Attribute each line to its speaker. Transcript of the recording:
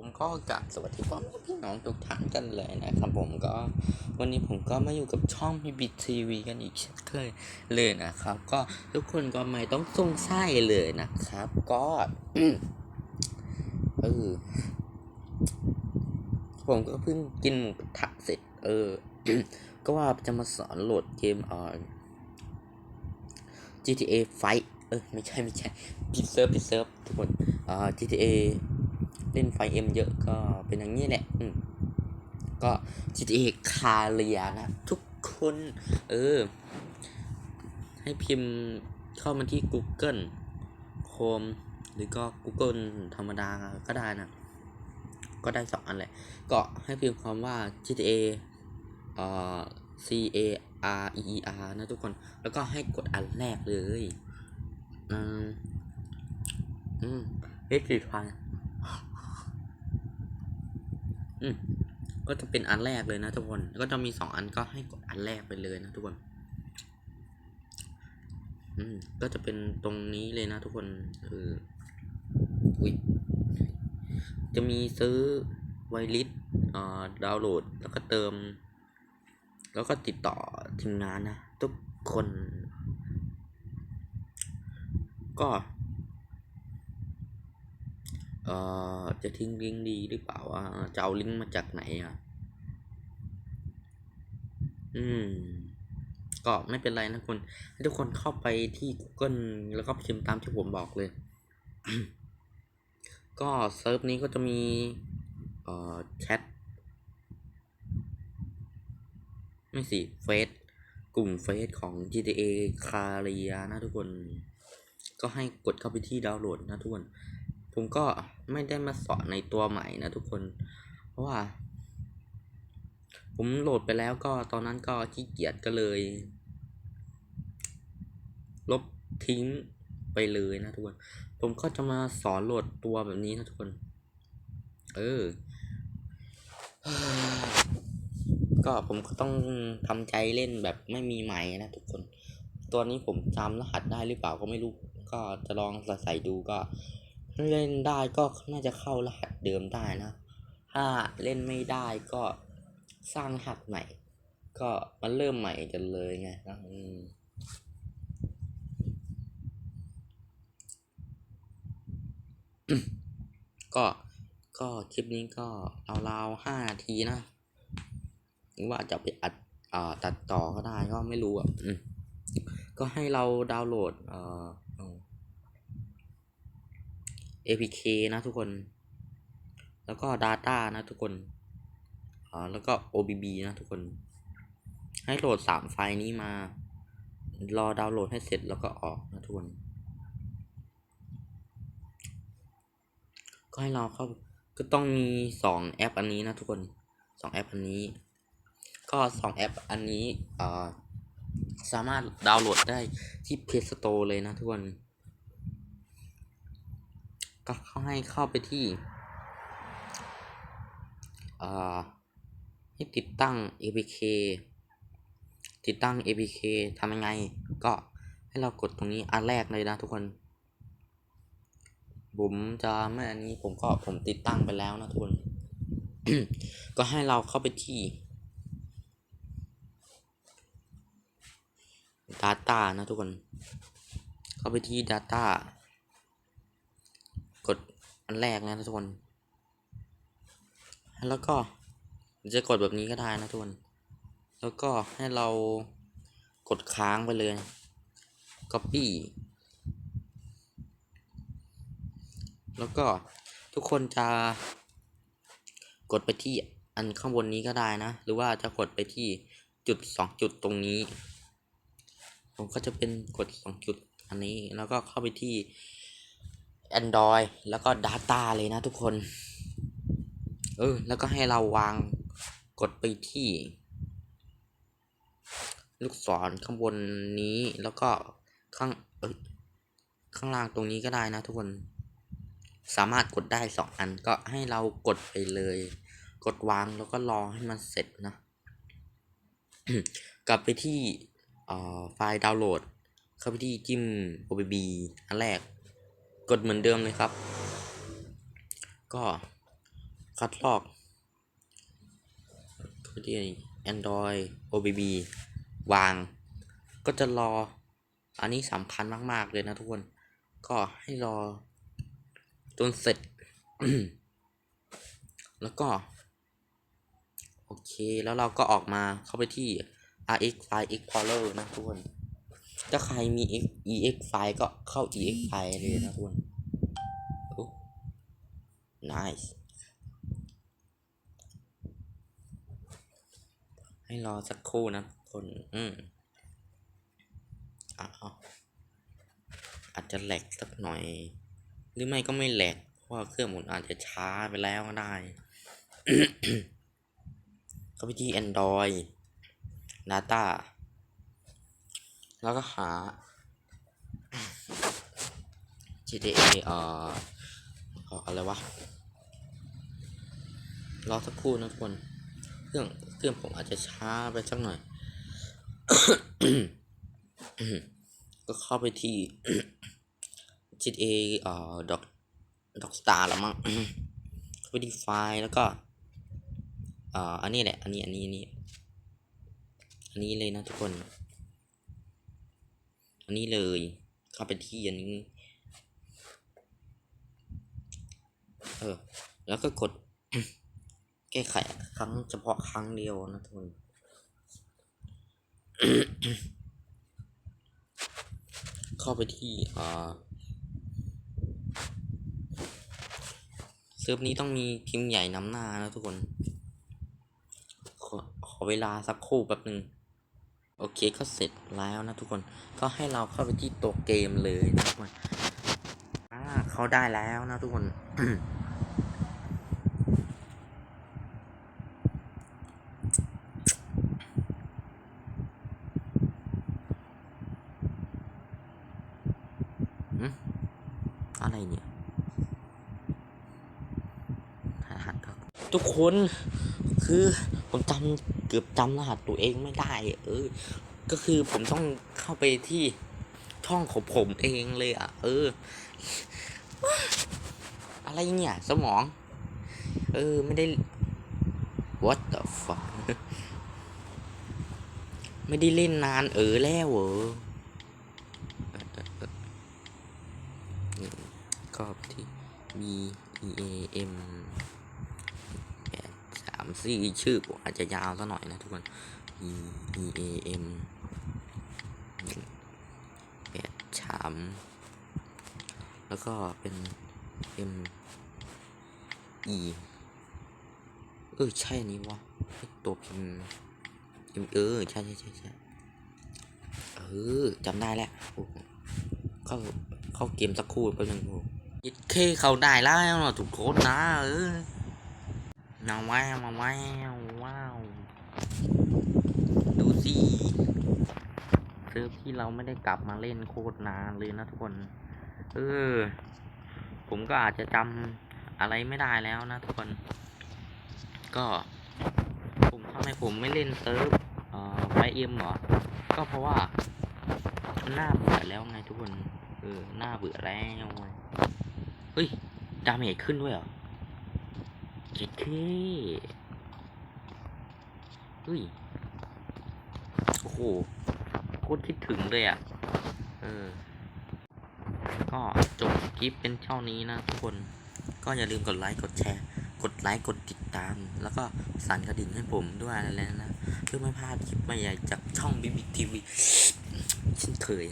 Speaker 1: ผมก็กลับสวัสดีพ่อแม่พี่น้องทุกท่านกันเลยนะครับผมก็วันนี้ผมก็มาอยู่กับช่องพีบีทีวีกันอีกเช่นเคยเลยนะครับ ก็ทุกคนก็ไม่ต้องสงสัยเลยนะครับ ก็เออผมก็เพิ่งกินหมูกระทะเสร็จ เออ ก็ว่าจะมาสอนโหลดเกมอ่า GTA 5เออไม่ใช่ไม่ใช่ปิดเซิร์ฟปิดเซิร์ฟทุกคนอ่า GTA เล่นไฟเอ็มเยอะก็เป็นอย่างนี้แหละ อืมก็ GTA คาเรียนะทุกคน เออ ให้พิมพ์เข้ามาที่ Google Chrome หรือก็ Google ธรรมดาก็ได้นะ ก็ได้สองอันแหละ ก็ให้พิมพ์คำว่า GTA เอ่อ C A R E E R นะทุกคน แล้วก็ให้กดอันแรกเลย อืม อืมเอ็กซ์ติดไฟ อืมก็จะเป็นอันแรกเลยนะทุกคนก็จะมีสองอันก็ให้กดอันแรกไปเลยนะทุกคน อืม ก็จะเป็นตรงนี้เลยนะทุกคนเอออุ้ยจะมีซื้อไวลิสเอ่อดาวน์โหลด แล้วก็เติม แล้วก็ติดต่อทีมงานนะ ทุกคน ก็ เอ่อจะทิ้งลิงก์ดีหรือเปล่าว่าจะเอาลิงก์มาจากไหนอะ อืม ก็ไม่เป็นไรนะคุณให้ทุกคนเข้าไปที่ Google แล้วก็พิมพ์ตามที่ผมบอกเลย ก็เซิร์ฟนี้ก็จะมี เอ่อแชทไม่สิเฟซกลุ่มเฟซของ GTA คาเรียนะทุกคน ก็ให้กดเข้าไปที่ดาวน์โหลดนะทุกคน ผมก็ไม่ได้มาสอนในตัวใหม่นะทุกคน เพราะว่า ผมโหลดไปแล้วก็ตอนนั้นก็ขี้เกียจก็เลย ลบทิ้งไปเลยนะทุกคน ผมก็จะมาสอนโหลดตัวแบบนี้นะทุกคน เออ ก็ผมก็ต้องทำใจเล่นแบบไม่มีใหม่นะทุกคน ตัวนี้ผมจำรหัสได้หรือเปล่าก็ไม่รู้ ก็จะลองใส่ดูก็ เล่นได้ก็น่าจะเข้ารหัสเดิมได้นะ ถ้าเล่นไม่ได้ก็สร้างรหัสใหม่ ก็มันเริ่มใหม่กันเลยไงนะอืมก็ก็คลิปนี้ก็ราวๆห้านาทีนะหรือว่าจะไปอัดอ่าตัดต่อก็ได้ก็ไม่รู้อะอืมก็ให้เราดาวน์โหลดเอ่อเอา APK นะทุกคน แล้วก็ Data นะทุกคนอ่าแล้วก็ OBB นะทุกคน ให้โหลดสามไฟล์นี้มา รอดาวน์โหลดให้เสร็จแล้วก็ออกนะทุกคน ก็ให้เราเข้าก็ต้องมีสองแอปอันนี้นะทุกคนสองแอปอันนี้ ก็สองแอปอันนี้อ่อสามารถดาวน์โหลดได้ที่ Play Store เลยนะทุกคน ก็เขาให้เข้าไปที่เอ่อให้ติดตั้ง APK ติดตั้ง APK ทำยังไง ก็ให้เรากดตรงนี้อันแรกเลยนะทุกคนผมจะไม่อันนี้ผมก็ผมติดตั้งไปแล้วนะทุกคนก็ให้เราเข้าไปที่ Data นะทุกคน เข้าไปที่ Data อันแรกนะทุกคน แล้วก็จะกดแบบนี้ก็ได้นะทุกคน แล้วก็ให้เรากดค้างไปเลย Copy แล้วก็ทุกคนจะกดไปที่อันข้างบนนี้ก็ได้นะ หรือว่าจะกดไปที่จุดสองจุดตรงนี้ ผมก็จะเป็นกดสองจุดอันนี้ แล้วก็เข้าไปที่ Android แล้วก็ Data เลยนะทุกคน เออ แล้วก็ให้เราวางกดไปที่ ลูกศรข้างบนนี้แล้วก็ข้างเอ้ยข้างล่างตรงนี้ก็ได้นะทุกคน สามารถกดได้สองอันก็ให้เรากดไปเลย กดวางแล้วก็รอให้มันเสร็จนะ กลับไปที่ออไฟล์ดาวน์โหลด เข้าไปที่จิ้ม OBB อันแรก กดเหมือนเดิมเลยครับ ก็คัดลอกก็ที่ Android OBB วาง ก็จะรอ อันนี้สำคัญมาก ๆ เลยนะทุกคน ก็ให้รอจนเสร็จ แล้วก็ โอเค แล้วเราก็ออกมาเข้าไปที่ RX File Explorer นะทุกคน ถ้าใครมี EX file ก็เข้า EX file เลยนะทุกคนโอ้ nice ให้รอสักครู่นะทุกคน อืมอ้าวอาจจะแหลกสักหน่อย หรือไม่ก็ไม่แหลก เพราะเครื่องผมอาจจะช้าไปแล้วก็ได้เข้าไปที่ Android Data แล้วก็หา GTA เอ่ออะไรวะ รอสักครู่นะทุกคน เครื่องเครื่องผมอาจจะช้าไปสักหน่อย ก็เข้าไปที่ GTA เอ่อ Doc Doc Star แล้วมั้งเข้าไปที่ไฟล์แล้วก็เอ่ออันนี้แหละ อันนี้ อันนี้ อันนี้ อันนี้เลยนะทุกคน อันนี้เลย เข้าไปที่อันนี้ เออ แล้วก็กด แก้ไขครั้งเฉพาะครั้งเดียวนะทุกคนเข้าไปที่อ่าเซิร์ฟนี้ต้องมีพิมพ์ใหญ่นำหน้านะทุกคน ขอขอเวลาสักครู่แป๊บหนึ่ง โอเคก็เสร็จแล้วนะทุกคนก็ให้เราเข้าไปที่ตัวเกมเลยนะทุกคนอ่าเขาได้แล้วนะทุกคนอะไรเนี่ยทุกคนคือผมจำ เกือบจำรหัสตัวเองไม่ได้ เออ ก็คือผมต้องเข้าไปที่ช่องของผมเองเลยอะ เออ อะไรเนี่ย สมอง เออ ไม่ได้ what the fuck ไม่ได้เล่นนานเออแล้วเหรอก็ที่ B E A M ามสี่ชื่ออาจจะยาวซะหน่อยนะทุกคน E A M แปดสามแล้วก็เป็น M E เออใช่นี้วะตัวพิมพ์ M เออใช่ใช่ใช่ใช่เออจำได้แล้วโอ้โหเข้าเข้าเกมสักครู่แป๊บนึงโอ้ยเคเขาได้แล้วนะทุกคนนะเออ นาว้าวมาว้าวว้าวดูสิเซิร์ฟที่เราไม่ได้กลับมาเล่นโคตรนานเลยนะทุกคน เออ ผมก็อาจจะจำอะไรไม่ได้แล้วนะทุกคน ก็ ผมทำไมผมไม่เล่นเซิร์ฟเอ่อไฟเอ็มหรอ ก็เพราะว่ามันน่าเบื่อแล้วไงทุกคน เออน่าเบื่อแล้วไงเฮ้ย ดาเมจขึ้นด้วยเหรอ เจ็ดเคเฮ้ย โอ้โหโคตรคิดถึงเลยอะ เออ ก็จบคลิปเป็นเท่านี้นะทุกคน ก็อย่าลืมกดไลค์กดแชร์ กดไลค์กดติดตาม แล้วก็สั่นกระดิ่งให้ผมด้วยอะไรนะ เพื่อไม่พลาดคลิปใหม่ๆจากช่องบิ๊กทีวีเช่นเคย